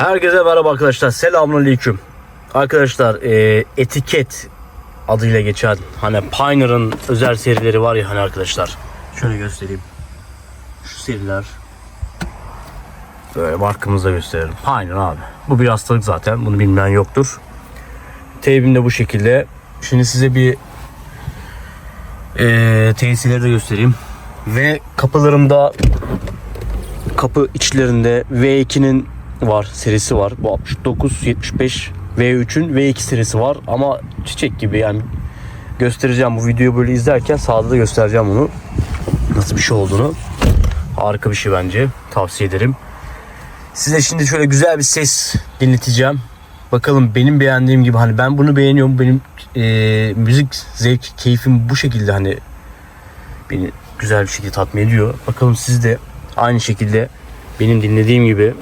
Herkese merhaba arkadaşlar. Selamünaleyküm. Arkadaşlar e, etiket adıyla geçen hani Pioneer'ın özel serileri var ya hani arkadaşlar. Şöyle göstereyim. Şu seriler. Böyle markamızda gösterelim. Pioneer abi. Bu bir hastalık zaten. Bunu bilmeyen yoktur. Teybim de bu şekilde. Şimdi size bir e, tesirleri de göstereyim. Ve kapılarımda kapı içlerinde V2'nin var serisi var. Bu 69 75 V3'ün V2 serisi var ama çiçek gibi yani göstereceğim bu videoyu böyle izlerken sağda da göstereceğim onu. Nasıl bir şey olduğunu. Harika bir şey bence. Tavsiye ederim. Size şimdi şöyle güzel bir ses dinleteceğim. Bakalım benim beğendiğim gibi hani ben bunu beğeniyorum. Benim e, müzik zevk keyfim bu şekilde hani beni güzel bir şekilde tatmin ediyor. Bakalım siz de aynı şekilde benim dinlediğim gibi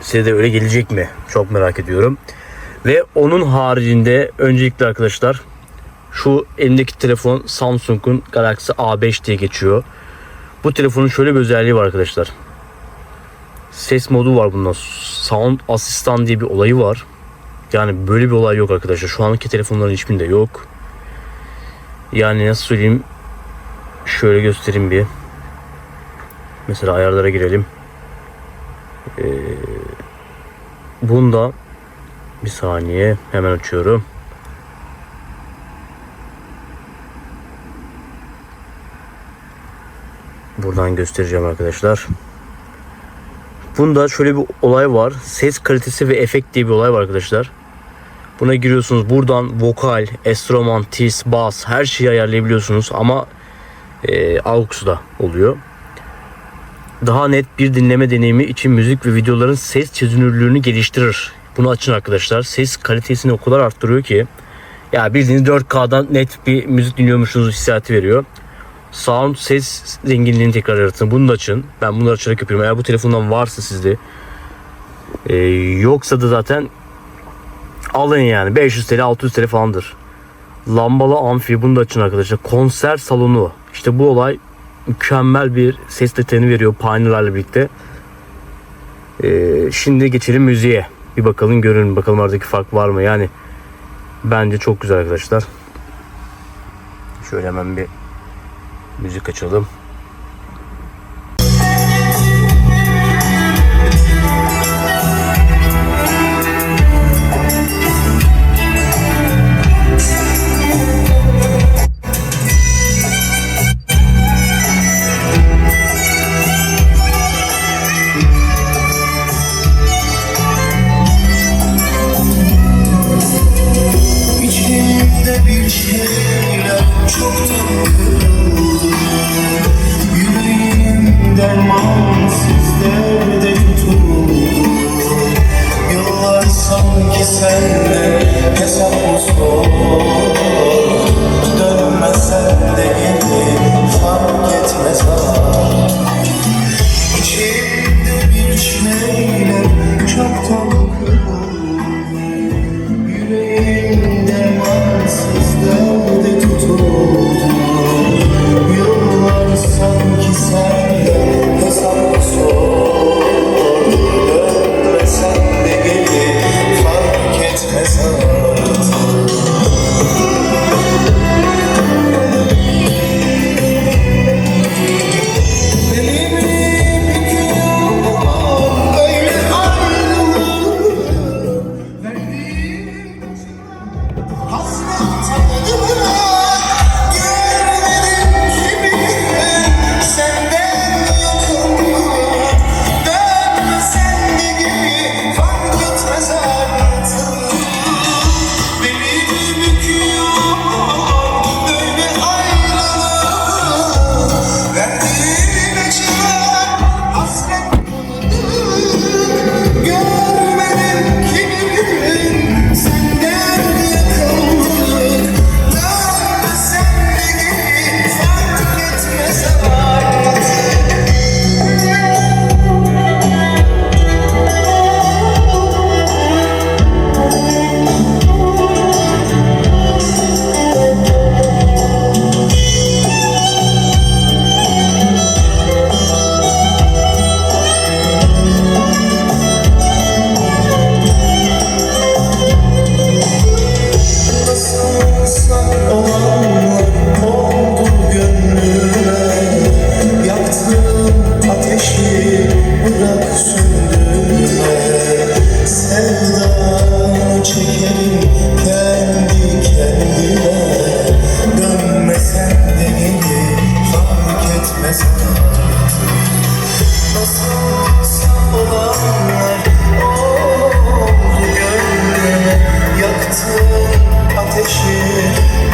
size de öyle gelecek mi? Çok merak ediyorum. Ve onun haricinde öncelikle arkadaşlar şu elimdeki telefon Samsung'un Galaxy A5 diye geçiyor. Bu telefonun şöyle bir özelliği var arkadaşlar. Ses modu var bunda. Sound asistan diye bir olayı var. Yani böyle bir olay yok arkadaşlar. Şu anki telefonların hiçbirinde yok. Yani nasıl söyleyeyim? Şöyle göstereyim bir. Mesela ayarlara girelim. Ee, bunda bir saniye hemen açıyorum. Buradan göstereceğim arkadaşlar. Bunda şöyle bir olay var. Ses kalitesi ve efekt diye bir olay var arkadaşlar. Buna giriyorsunuz. Buradan vokal, enstrüman, tiz, bas her şeyi ayarlayabiliyorsunuz ama e, AUX'da oluyor. Daha net bir dinleme deneyimi için müzik ve videoların ses çözünürlüğünü geliştirir. Bunu açın arkadaşlar. Ses kalitesini o kadar arttırıyor ki ya bildiğiniz 4K'dan net bir müzik dinliyormuşsunuz hissiyatı veriyor. Sound ses zenginliğini tekrar yaratın. Bunu da açın. Ben bunları açarak yapıyorum. Eğer bu telefondan varsa sizde e, yoksa da zaten alın yani. 500 TL 600 TL falandır. Lambalı amfi bunu da açın arkadaşlar. Konser salonu. İşte bu olay mükemmel bir ses detayını veriyor Pioneer'larla birlikte. Ee, şimdi geçelim müziğe. Bir bakalım görün bakalım aradaki fark var mı? Yani bence çok güzel arkadaşlar. Şöyle hemen bir müzik açalım.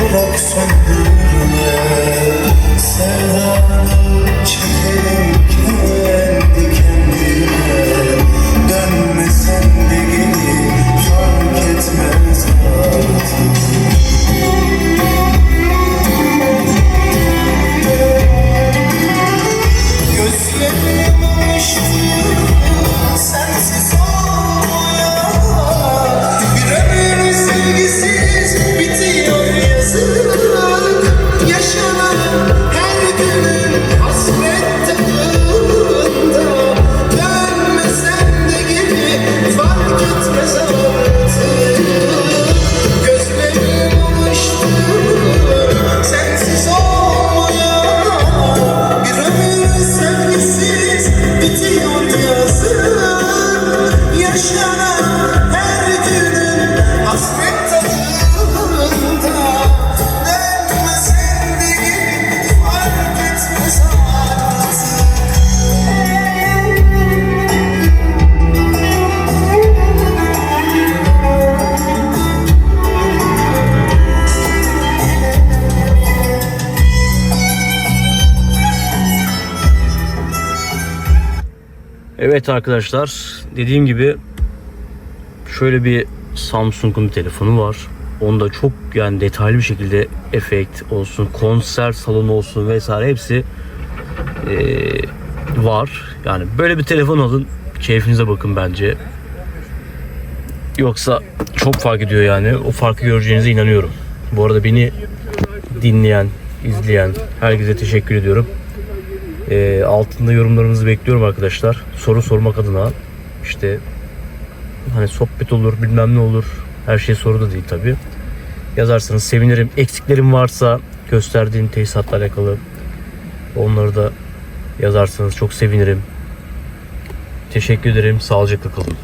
bırak söndürme Sevdanın Evet arkadaşlar dediğim gibi şöyle bir Samsung'un telefonu var. Onda çok yani detaylı bir şekilde efekt olsun, konser salonu olsun vesaire hepsi eee, var. Yani böyle bir telefon alın, keyfinize bakın bence. Yoksa çok fark ediyor yani. O farkı göreceğinize inanıyorum. Bu arada beni dinleyen, izleyen herkese teşekkür ediyorum. Ee, altında yorumlarınızı bekliyorum arkadaşlar. Soru sormak adına işte hani sohbet olur bilmem ne olur. Her şey soru da değil tabi. Yazarsanız sevinirim. Eksiklerim varsa gösterdiğim tesisatla alakalı onları da yazarsanız çok sevinirim. Teşekkür ederim. Sağlıcakla kalın.